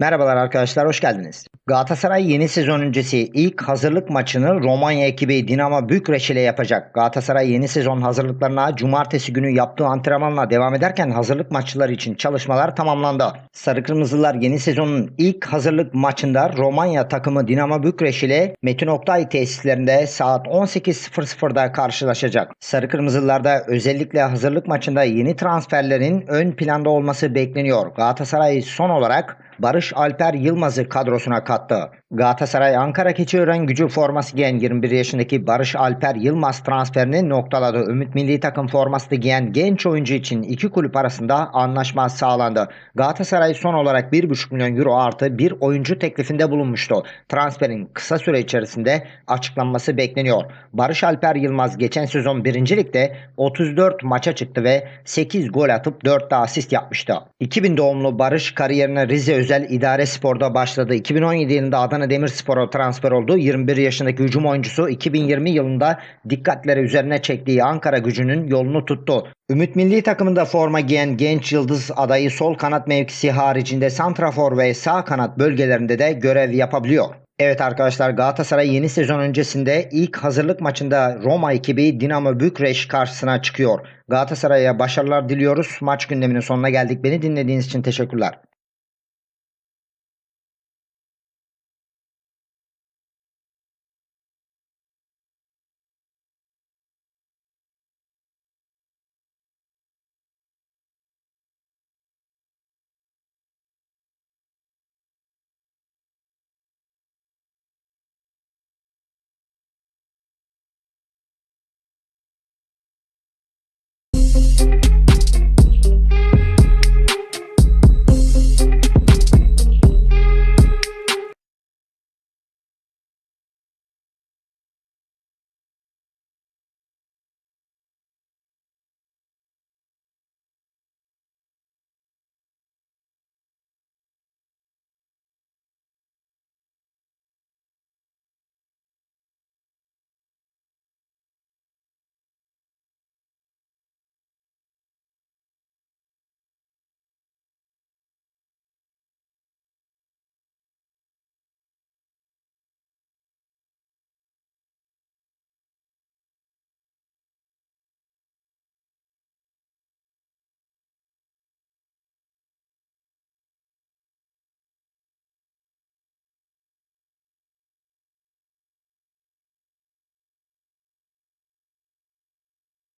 Merhabalar arkadaşlar, hoş geldiniz. Galatasaray yeni sezon öncesi ilk hazırlık maçını Romanya ekibi Dinamo Bükreş ile yapacak. Galatasaray yeni sezon hazırlıklarına cumartesi günü yaptığı antrenmanla devam ederken hazırlık maçları için çalışmalar tamamlandı. Sarı Kırmızılar yeni sezonun ilk hazırlık maçında Romanya takımı Dinamo Bükreş ile Metin Oktay tesislerinde saat 18.00'da karşılaşacak. Sarı Kırmızılarda özellikle hazırlık maçında yeni transferlerin ön planda olması bekleniyor. Galatasaray son olarak Barış Alper Yılmaz'ı kadrosuna kattı. Galatasaray Ankara Keçiören gücü forması giyen 21 yaşındaki Barış Alper Yılmaz transferini noktaladı. Ümit Milli Takım forması giyen genç oyuncu için iki kulüp arasında anlaşma sağlandı. Galatasaray son olarak 1,5 milyon euro artı bir oyuncu teklifinde bulunmuştu. Transferin kısa süre içerisinde açıklanması bekleniyor. Barış Alper Yılmaz geçen sezon 1. Lig'de 34 maça çıktı ve 8 gol atıp 4 de asist yapmıştı. 2000 doğumlu Barış kariyerine Rize Özel İdare Spor'da başladı. 2017 yılında Adana Demirspor'a transfer oldu. 21 yaşındaki hücum oyuncusu 2020 yılında dikkatleri üzerine çektiği Ankara gücünün yolunu tuttu. Ümit Milli takımında forma giyen genç yıldız adayı sol kanat mevkisi haricinde santrafor ve sağ kanat bölgelerinde de görev yapabiliyor. Evet arkadaşlar Galatasaray yeni sezon öncesinde ilk hazırlık maçında Roma ekibi Dinamo Bükreş karşısına çıkıyor. Galatasaray'a başarılar diliyoruz. Maç gündeminin sonuna geldik. Beni dinlediğiniz için teşekkürler.